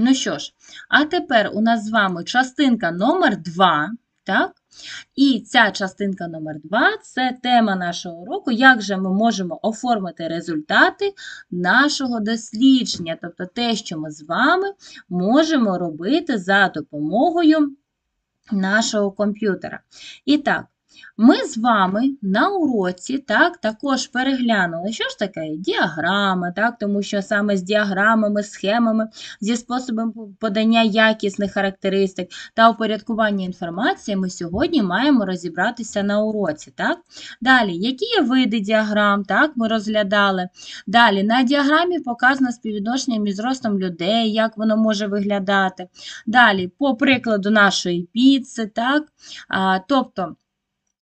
Ну що ж, а тепер у нас з вами частинка номер 2, так? І ця частинка номер 2 – це тема нашого уроку, як же ми можемо оформити результати нашого дослідження, тобто те, що ми з вами можемо робити за допомогою нашого комп'ютера. І так, ми з вами на уроці так, також переглянули, що ж таке діаграми, так, тому що саме з діаграмами, схемами, зі способом подання якісних характеристик та упорядкування інформації ми сьогодні маємо розібратися на уроці. Так? Далі, які є види діаграм, так, ми розглядали. Далі, на діаграмі показано співвідношення між зростом людей, як воно може виглядати. Далі, по прикладу нашої піци, так, а, тобто.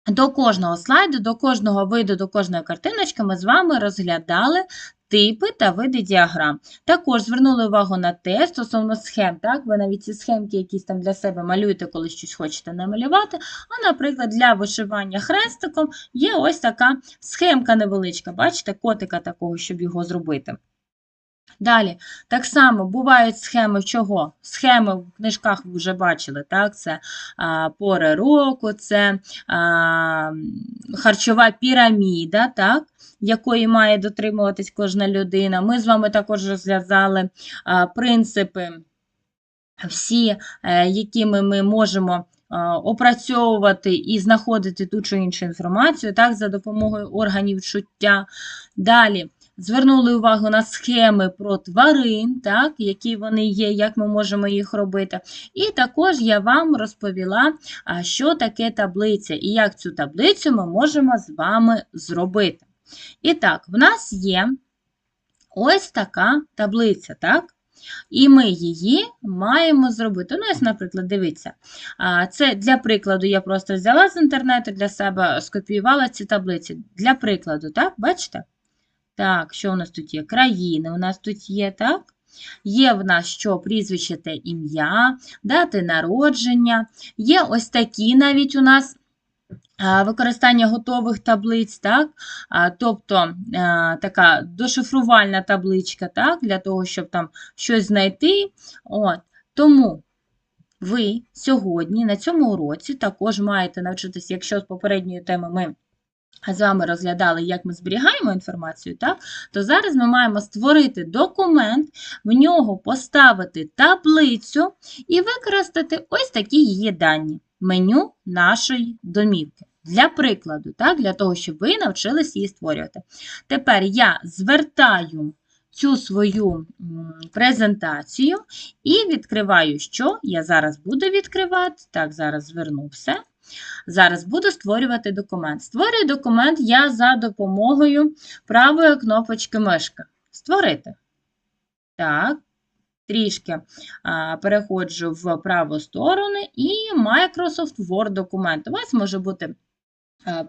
До кожного слайду, до кожного виду, до кожної картиночки ми з вами розглядали типи та види діаграм. Також звернули увагу на те, стосовно схем. Так? Ви навіть ці схемки якісь там для себе малюєте, коли щось хочете намалювати. А, наприклад, для вишивання хрестиком є ось така схемка невеличка. Бачите, котика такого, щоб його зробити. Далі, так само бувають схеми чого? Схеми в книжках ви вже бачили, так? Це а, пори року, це а, харчова піраміда, так? якої має дотримуватись кожна людина. Ми з вами також розв'язали а, принципи, всі, е, якими ми можемо опрацьовувати і знаходити ту чи іншу інформацію так, за допомогою органів чуття. Далі. Звернули увагу на схеми про тварин, так, які вони є, як ми можемо їх робити. І також я вам розповіла, що таке таблиця і як цю таблицю ми можемо з вами зробити. І так, в нас є ось така таблиця, так? І ми її маємо зробити. Ну, ось, наприклад, дивіться. Це для прикладу я просто взяла з інтернету для себе, скопіювала ці таблиці. Для прикладу, так, бачите? Так, що у нас тут є? Країни у нас тут є, так? Є в нас що прізвище та ім'я, дати народження. Є ось такі навіть у нас використання готових таблиць, так? тобто така дошифрувальна табличка, так? для того, щоб там щось знайти. От. Тому ви сьогодні на цьому уроці також маєте навчитися, якщо з попередньої теми ми з вами розглядали, як ми зберігаємо інформацію, так? то зараз ми маємо створити документ, в нього поставити таблицю і використати ось такі її дані, меню нашої домівки. Для прикладу, так? для того, щоб ви навчились її створювати. Тепер я звертаю цю свою презентацію і відкриваю, що я зараз буду відкривати. Так, зараз зверну все. Зараз буду створювати документ. Створюю документ я за допомогою правої кнопочки мишки. Створити. Так, трішки а, переходжу в праву сторону і Microsoft Word документ. У вас може бути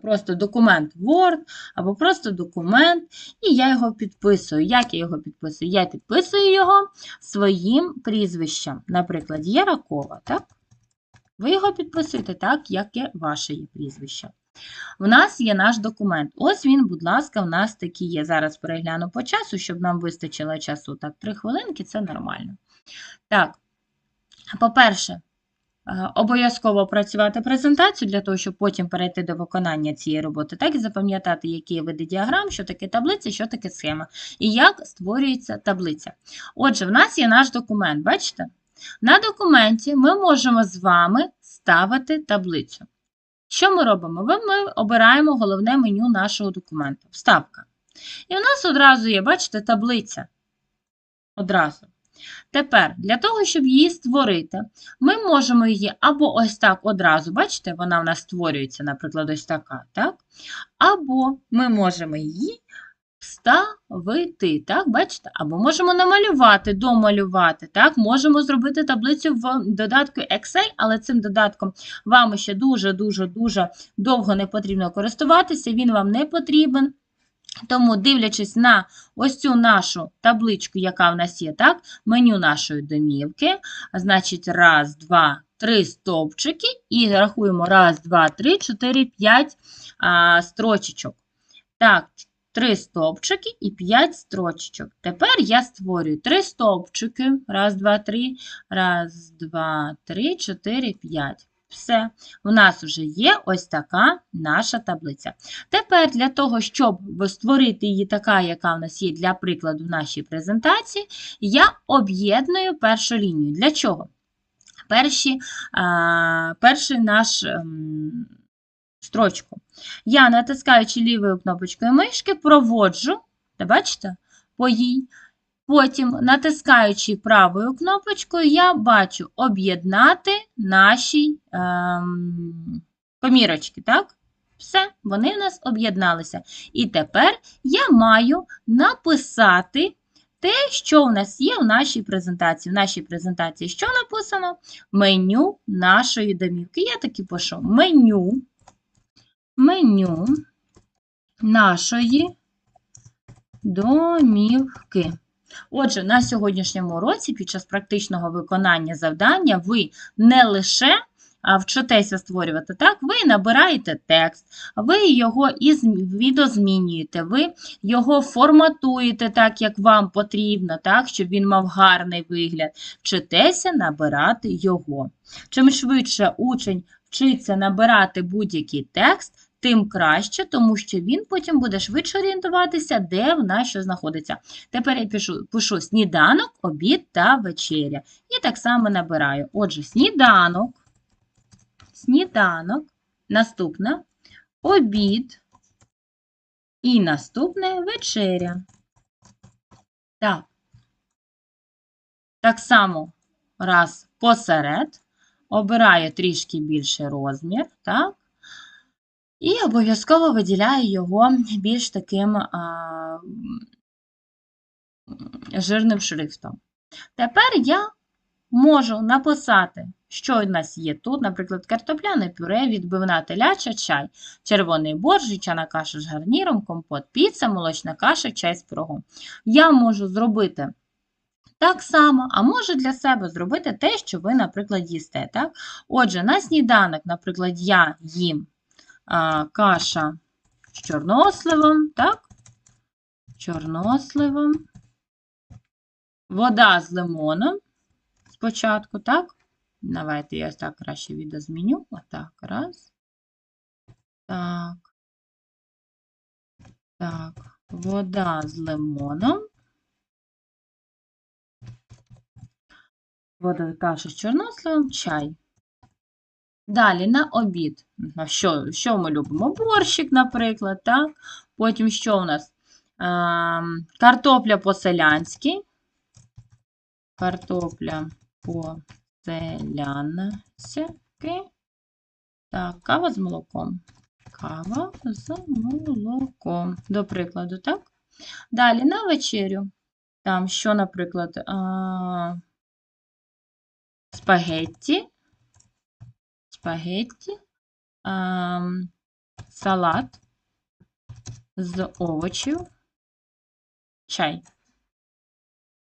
просто документ Word або просто документ, і я його підписую. Як я його підписую? Я підписую його своїм прізвищем. Наприклад, Єракова. так? Ви його підписуєте так, як є ваше є прізвище. У нас є наш документ. Ось він, будь ласка, у нас такий є. Зараз перегляну по часу, щоб нам вистачило часу. Так, три хвилинки це нормально. Так, по-перше, е, обов'язково працювати презентацію для того, щоб потім перейти до виконання цієї роботи, так і запам'ятати, які види діаграм, що таке таблиця, що таке схема, і як створюється таблиця. Отже, в нас є наш документ, бачите? На документі ми можемо з вами ставити таблицю. Що ми робимо? Ми обираємо головне меню нашого документу вставка. І у нас одразу є, бачите, таблиця. Одразу. Тепер, для того, щоб її створити, ми можемо її або ось так одразу, бачите, вона в нас створюється, наприклад, ось така, так? Або ми можемо її вставити, так, бачите? Або можемо намалювати, домалювати, так, можемо зробити таблицю в додатку Excel, але цим додатком вам ще дуже-дуже-дуже довго не потрібно користуватися, він вам не потрібен. Тому, дивлячись на ось цю нашу табличку, яка в нас є, так, меню нашої домівки, значить, раз, два, три стовпчики, і рахуємо раз, два, три, чотири, п'ять строчечок. Так, три стовпчики і 5 строчечок. Тепер я створюю три стовпчики. Раз, два, три. Раз, два, три, чотири, п'ять. Все, у нас вже є ось така наша таблиця. Тепер для того, щоб створити її така, яка в нас є для прикладу в нашій презентації, я об'єдную першу лінію. Для чого? Перші, а, перший наш ем, строчку. Я, натискаючи лівою кнопочкою мишки, проводжу, бачите, по їй. Потім, натискаючи правою кнопочкою, я бачу об'єднати наші ем, комірочки. так? Все, вони в нас об'єдналися. І тепер я маю написати те, що у нас є в нашій презентації. В нашій презентації що написано? Меню нашої домівки. Я таки пишу меню, меню нашої домівки. Отже, на сьогоднішньому уроці під час практичного виконання завдання ви не лише вчитеся створювати так, ви набираєте текст, ви його відозмінюєте, ви його форматуєте так, як вам потрібно, так, щоб він мав гарний вигляд. Вчитеся набирати його. Чим швидше учень вчиться набирати будь-який текст, тим краще, тому що він потім буде швидше орієнтуватися, де в нас що знаходиться. Тепер я пишу, пишу сніданок, обід та вечеря. І так само набираю. Отже, сніданок, сніданок, наступне обід і наступне вечеря. Так. Так само раз посеред, обираю трішки більший розмір, так? І обов'язково виділяю його більш таким а, жирним шрифтом. Тепер я можу написати, що в нас є тут, наприклад, картопляне пюре, відбивна теляча, чай, червоний борщ, гречана каша з гарніром, компот, піца, молочна каша, чай з пирогом. Я можу зробити так само, а можу для себе зробити те, що ви, наприклад, їсте. Так? Отже, на сніданок, наприклад, я їм каша з чорносливом, так? Чорносливом. Вода з лимоном спочатку, так? Давайте я так краще відозміню. Отак, раз. Так. Так, вода з лимоном. Вода каша з чорносливом, чай. Далі на обід. Що що ми любимо? Борщик, наприклад. так? Потім що у нас? А, картопля по-селянськи. Картопля по-селянськи. Так, кава з молоком. Кава з молоком. До прикладу, так? Далі на вечерю. Там що, наприклад, а, спагетті спагетті, салат з овочів, чай.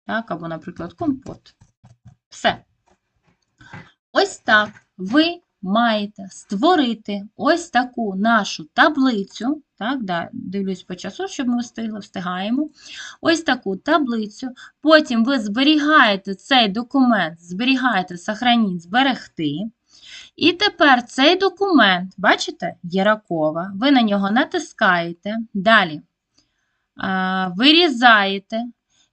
Так, або, наприклад, компот. Все. Ось так ви маєте створити ось таку нашу таблицю. Так, да, дивлюсь по часу, щоб ми встигли, встигаємо. Ось таку таблицю. Потім ви зберігаєте цей документ, зберігаєте, сохраніть, зберегти. І тепер цей документ, бачите, Єракова, ви на нього натискаєте, далі вирізаєте,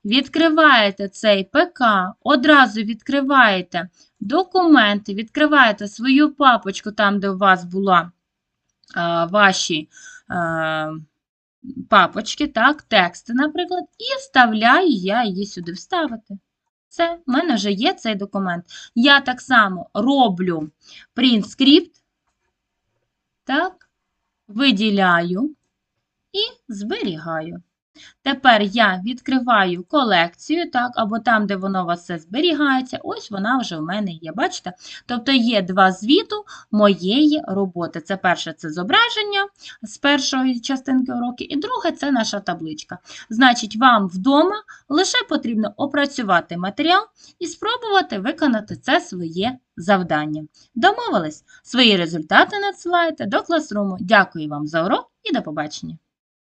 відкриваєте цей ПК, одразу відкриваєте документи, відкриваєте свою папочку, там, де у вас була ваші папочки, так, тексти, наприклад, і вставляю я її сюди вставити. Все, в мене вже є цей документ. Я так само роблю print script, так, виділяю і зберігаю. Тепер я відкриваю колекцію, так, або там, де воно у вас все зберігається, ось вона вже в мене є. Бачите? Тобто є два звіту моєї роботи. Це перше це зображення з першої частинки уроку, і друге це наша табличка. Значить, вам вдома лише потрібно опрацювати матеріал і спробувати виконати це своє завдання. Домовились? Свої результати надсилаєте до класруму. Дякую вам за урок і до побачення!